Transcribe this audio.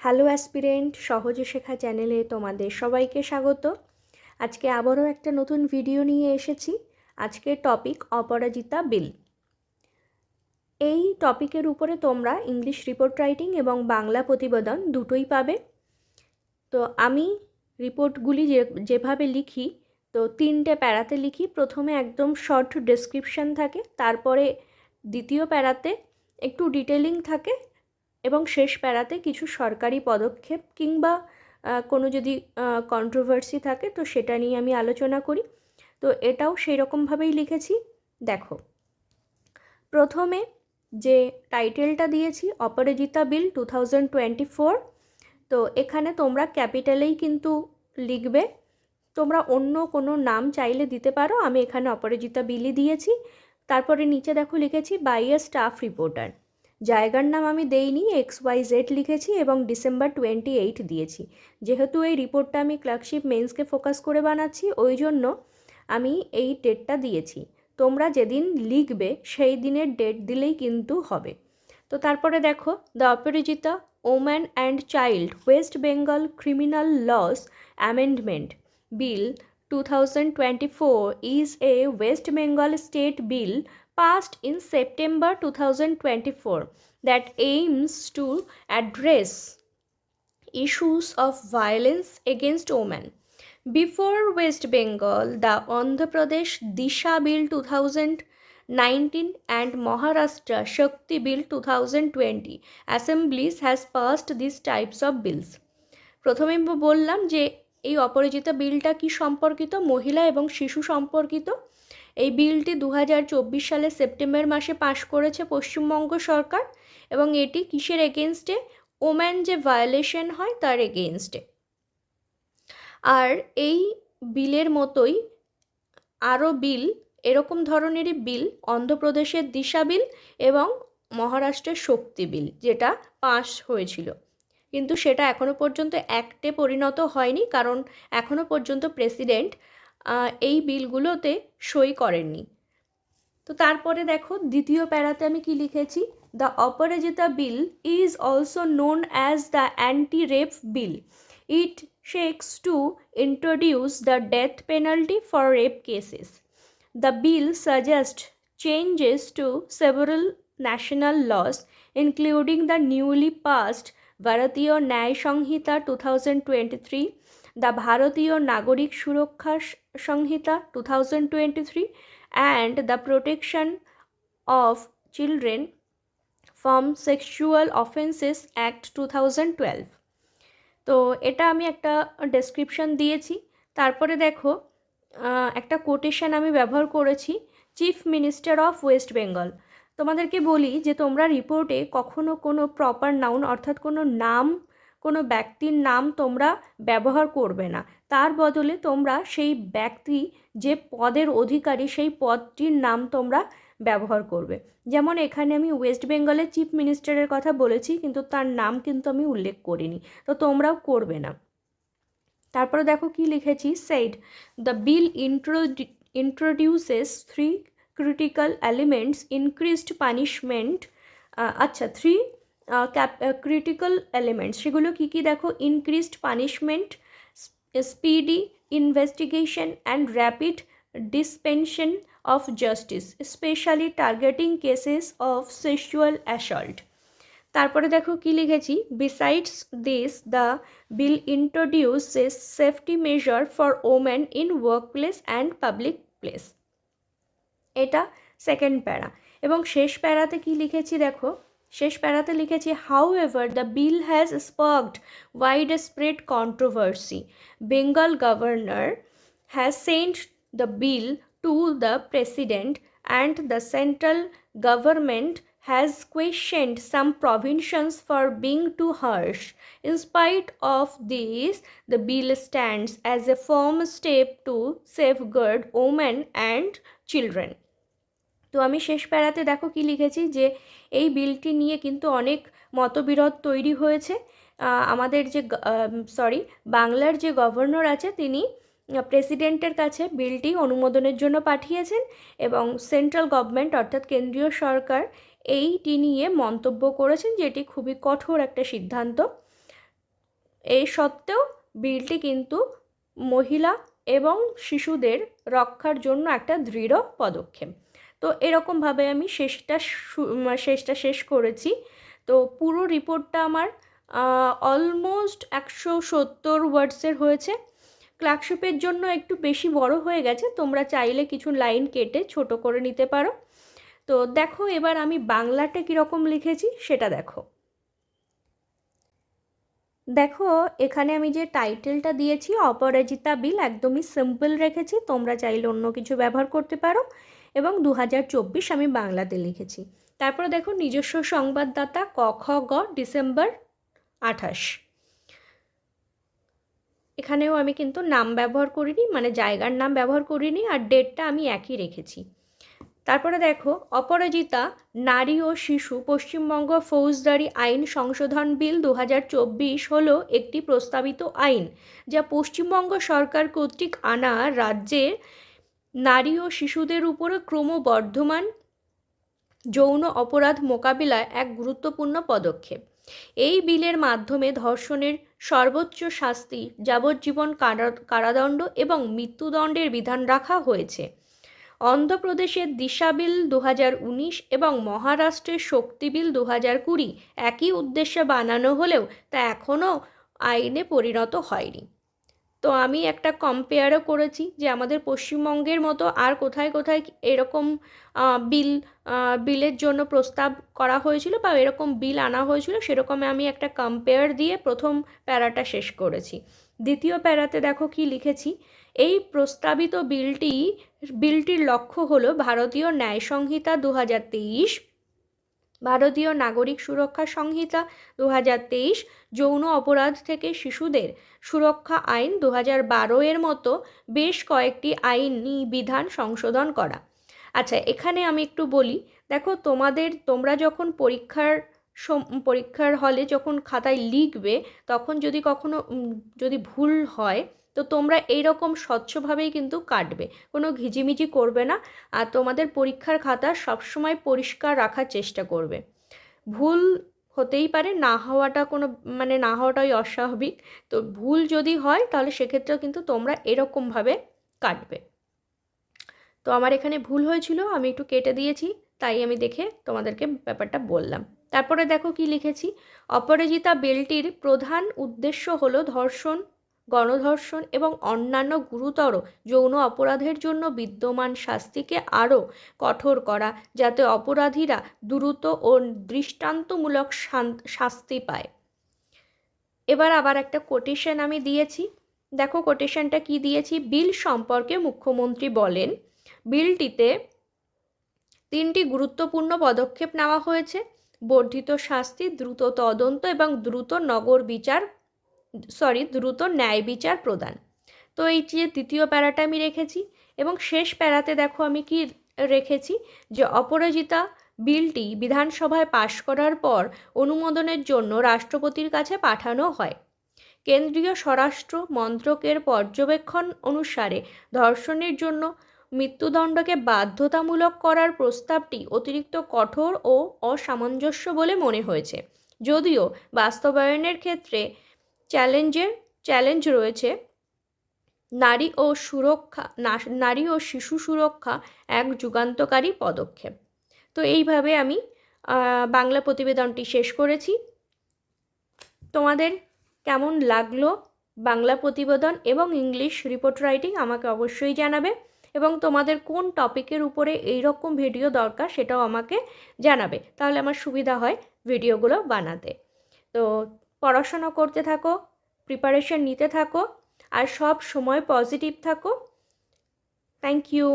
Hello aspirant, সহজে শেখা চ্যানেলে তোমাদের সবাইকে স্বাগত। আজকে আবারও একটা নতুন ভিডিও নিয়ে এসেছি। আজকের টপিক অপরাজিতা বিল। এই টপিকের উপরে তোমরা ইংলিশ রিপোর্ট রাইটিং এবং বাংলা প্রতিবেদন দুটোই পাবে। তো আমি রিপোর্টগুলি যে, যেভাবে লিখি, তো তিনটে প্যারাতে লিখি। প্রথমে একদম শর্ট ডেসক্রিপশন থাকে, তারপরে দ্বিতীয় প্যারাতে একটু ডিটেলিং থাকে এবং শেষ প্যারাতে কিছু সরকারি পদক্ষেপ কিংবা কোনো যদি কন্ট্রোভার্সি থাকে তো সেটা নিয়ে আমি আলোচনা করি। তো এটাও সেই রকমভাবেই লিখেছি। দেখো, প্রথমে যে টাইটেলটা দিয়েছি, Aparajita bill two thousand twenty four, তো এখানে তোমরা ক্যাপিটালেই কিন্তু লিখবে। তোমরা অন্য কোনো নাম চাইলে দিতে পারো, আমি এখানে অপরাজিতা বিলই দিয়েছি। তারপরে নিচে দেখো লিখেছি বাই এ স্টাফ রিপোর্টার জায়গার নাম আমি দেইনি এক্স ওয়াই জেড লিখেছি এবং ডিসেম্বর টোয়েন্টি এইট দিয়েছি। যেহেতু এই রিপোর্টটা আমি ক্লার্কশিপ মেন্সকে ফোকাস করে বানাচ্ছি, ওই জন্য আমি এই ডেটটা দিয়েছি। তোমরা যেদিন লিখবে সেই দিনের ডেট দিলেই কিন্তু হবে। তো তারপরে দেখো the Aparajita woman and child West Bengal criminal laws amendment bill two thousand twenty four is a West Bengal state bill passed in September 2024 that aims to address issues of violence against women. Before West Bengal, the Andhra Pradesh Disha Bill 2019 and Maharashtra Shakti Bill 2020 assemblies has passed these types of bills. প্রথমে বললাম যে এই অপরাজিতা বিলটা কি সম্পর্কিত? মহিলা এবং শিশু সম্পর্কিত? এই বিলটি দু হাজার চব্বিশ সালে সেপ্টেম্বর মাসে পাশ করেছে পশ্চিমবঙ্গ সরকার এবং এটি কিসের এগেনস্টে ওম্যান যে ভায়োলেশন হয় তার এগেনস্টে আর এই বিলের মতোই আরও বিল, এরকম ধরনেরই বিল, অন্ধ্রপ্রদেশের দিশা বিল এবং মহারাষ্ট্রের শক্তি বিল, যেটা পাশ হয়েছিল। কিন্তু সেটা এখনও পর্যন্ত অ্যাক্টে পরিণত হয়নি কারণ এখনও পর্যন্ত প্রেসিডেন্ট এই বিলগুলোতে সই করেননি। তো তারপরে দেখো দ্বিতীয় প্যারাতে আমি কি লিখেছি? The Aparajita bill is also known as the anti rape bill it seeks to introduce the death penalty for rape cases the bill suggest changes to several national laws including the newly passed Bharatiya Nyaya Sanhita two thousand twenty three the Bharatiya Nagarik Suraksha Sanhita two thousand twenty three and the protection of children from sexual offences act two thousand twelve তো এটা আমি একটা description দিয়েছি। তারপরে দেখো একটা quotation আমি ব্যবহার করেছি, chief minister of West Bengal. তোমাদেরকে বলি যে তোমরা রিপোর্টে কখনো কোনো প্রপার নাউন অর্থাৎ কোনো নাম, কোনো ব্যক্তির নাম তোমরা ব্যবহার করবে না। তার বদলে তোমরা সেই ব্যক্তি, যে পদের অধিকারী, সেই পদটির নাম তোমরা ব্যবহার করবে। যেমন এখানে আমি ওয়েস্ট বেঙ্গলের চিফ মিনিস্টারের কথা বলেছি, কিন্তু তার নাম কিন্তু আমি উল্লেখ করিনি। তো তোমরাও করবে না। তারপরে দেখো কি লিখেছি said the bill introduces three critical elements increased punishment আচ্ছা থ্রি ক্রিটিক্যাল এলিমেন্টস সেগুলো কী কী দেখো? Increased punishment speedy investigation and rapid dispensation of justice specially targeting cases of sexual assault তারপরে দেখো কি লিখেছি? Besides this the bill introduces safety measure for women in workplace and public place এটা second para এবং শেষ প্যারাতে কি লিখেছি দেখো শেষ প্যারাতে লিখেছি however the bill has sparked widespread controversy Bengal governor has sent the bill to the president and the central government has questioned some provisions for being too harsh. In spite of this, the bill stands as a firm step to safeguard women and children. তো আমি শেষ প্যারাতে দেখো কি লিখেছি যে এই বিলটি নিয়ে কিন্তু অনেক মতবিরোধ তৈরি হয়েছে। আমাদের যে সরি বাংলার যে গভর্নর আছে তিনি প্রেসিডেন্টের কাছে বিলটি অনুমোদনের জন্য পাঠিয়েছেন এবং সেন্ট্রাল গভর্নমেন্ট অর্থাৎ কেন্দ্রীয় সরকার এইটি নিয়ে মন্তব্য করেছেন যেটি খুবই কঠোর একটা সিদ্ধান্ত। এই সত্ত্বেও বিলটি কিন্তু মহিলা এবং শিশুদের রক্ষার জন্য একটা দৃঢ় পদক্ষেপ। তো এরকমভাবে আমি শেষটা শেষটা শেষ করেছি। তো পুরো রিপোর্টটা আমার অলমোস্ট একশো সত্তর ওয়ার্ডসের হয়েছে। ক্লার্কশিপের জন্য একটু বেশি বড় হয়ে গেছে, তোমরা চাইলে কিছু লাইন কেটে ছোট করে নিতে পারো। তো দেখো এবার আমি বাংলাটা কীরকম লিখেছি, সেটা দেখো। দেখো, এখানে আমি যে টাইটেলটা দিয়েছি, অপরাজিতা বিল, একদমই সিম্পল রেখেছি, তোমরা চাইলে অন্য কিছু ব্যবহার করতে পারো। এবং দু চব্বিশ আমি বাংলাতে লিখেছি। তারপরে দেখো, নিজস্ব সংবাদদাতা ক, খ, গ, ডিসেম্বর আঠাশ। এখানেও আমি কিন্তু নাম ব্যবহার করিনি মানে জায়গার নাম ব্যবহার করিনি আর ডেটটা আমি একই রেখেছি। তারপরে দেখো, অপরাজিতা, নারী ও শিশু, পশ্চিমবঙ্গ ফৌজদারি আইন সংশোধন বিল দু হলো একটি প্রস্তাবিত আইন, যা পশ্চিমবঙ্গ সরকার কর্তৃক আনা রাজ্যের নারী ও শিশুদের উপরে ক্রমবর্ধমান যৌন অপরাধ মোকাবিলায় এক গুরুত্বপূর্ণ পদক্ষেপ। এই বিলের মাধ্যমে ধর্ষণের সর্বোচ্চ শাস্তি, যাবজ্জীবন কারাদণ্ড এবং মৃত্যুদণ্ডের বিধান রাখা হয়েছে। অন্ধ্রপ্রদেশের দিশা বিল দু হাজার উনিশ এবং মহারাষ্ট্রের শক্তি বিল দু কুড়ি একই উদ্দেশ্যে বানানো হলেও তা এখনও আইনে পরিণত হয়নি। তো আমি একটা কম্পেয়ারও করেছি যে আমাদের পশ্চিমবঙ্গের মতো আর কোথায় কোথায় এরকম বিল বিলের জন্য প্রস্তাব করা হয়েছিল বা এরকম বিল আনা হয়েছিল সেরকম আমি একটা কম্পেয়ার দিয়ে প্রথম প্যারাটা শেষ করেছি। দ্বিতীয় প্যারাতে দেখো কি লিখেছি, এই প্রস্তাবিত বিলটি, বিলটির লক্ষ্য হল ভারতীয় ন্যায় সংহিতা দু হাজার তেইশ ভারতীয় নাগরিক সুরক্ষা সংহিতা দু হাজার তেইশ যৌন অপরাধ থেকে শিশুদের সুরক্ষা আইন দু বারো এর মতো বেশ কয়েকটি আইনি বিধান সংশোধন করা। আচ্ছা এখানে আমি একটু বলি, দেখো তোমাদের, তোমরা যখন পরীক্ষার পরীক্ষার হলে যখন খাতায় লিখবে, তখন যদি কখনো যদি ভুল হয় তো তোমরা এইরকম স্বচ্ছভাবেই কিন্তু কাটবে। কোনো ঘিজিমিজি করবে না আর তোমাদের পরীক্ষার খাতা সবসময় পরিষ্কার রাখার চেষ্টা করবে। ভুল হতেই পারে, না হওয়াটা কোনো মানে না হওয়াটাই অস্বাভাবিক। তো ভুল যদি হয় তাহলে সেক্ষেত্রেও কিন্তু তোমরা এরকমভাবে কাটবে। তো আমার এখানে ভুল হয়েছিল, আমি একটু কেটে দিয়েছি, তাই আমি দেখে তোমাদেরকে ব্যাপারটা বললাম। তারপরে দেখো কি লিখেছি, অপরাজিতা বেলটির প্রধান উদ্দেশ্য হলো ধর্ষণ গণধর্ষণ এবং অন্যান্য গুরুতর যৌন অপরাধের জন্য বিদ্যমান শাস্তিকে আরও কঠোর করা, যাতে অপরাধীরা দ্রুত ও দৃষ্টান্তমূলক শাস্তি পায়। এবার আবার একটা কোটেশন আমি দিয়েছি। দেখো কোটেশনটা কি দিয়েছি? বিল সম্পর্কে মুখ্যমন্ত্রী বলেন, বিলটিতে তিনটি গুরুত্বপূর্ণ পদক্ষেপ নেওয়া হয়েছে। বর্ধিত শাস্তি, দ্রুত তদন্ত এবং দ্রুত নগর বিচার সরি দ্রুত ন্যায় বিচার প্রদান। তো এই যে তৃতীয় প্যারাটা আমি রেখেছি এবং শেষ প্যারাতে দেখো আমি কি রেখেছি যে অপরাজিতা বিলটি বিধানসভায় পাশ করার পর অনুমোদনের জন্য রাষ্ট্রপতির কাছে পাঠানো হয়। কেন্দ্রীয় স্বরাষ্ট্র মন্ত্রকের পর্যবেক্ষণ অনুসারে ধর্ষণের জন্য মৃত্যুদণ্ডকে বাধ্যতামূলক করার প্রস্তাবটি অতিরিক্ত কঠোর ও অসামঞ্জস্য বলে মনে হয়েছে। যদিও বাস্তবায়নের ক্ষেত্রে চ্যালেঞ্জের চ্যালেঞ্জ রয়েছে। নারী ও সুরক্ষা নারী ও শিশু সুরক্ষা এক যুগান্তকারী পদক্ষেপ। তো এইভাবে আমি বাংলা প্রতিবেদনটি শেষ করেছি। তোমাদের কেমন লাগল বাংলা প্রতিবেদন এবং ইংলিশ রিপোর্ট রাইটিং আমাকে অবশ্যই জানাবে এবং তোমাদের কোন টপিকের উপরে এই রকম ভিডিও দরকার সেটাও আমাকে জানাবে। তাহলে আমার সুবিধা হয় ভিডিওগুলো বানাতে। তো পড়াশোনা করতে থাকো প্রিপারেশন নিতে থাকো আর সব সময় পজিটিভ থাকো। Thank you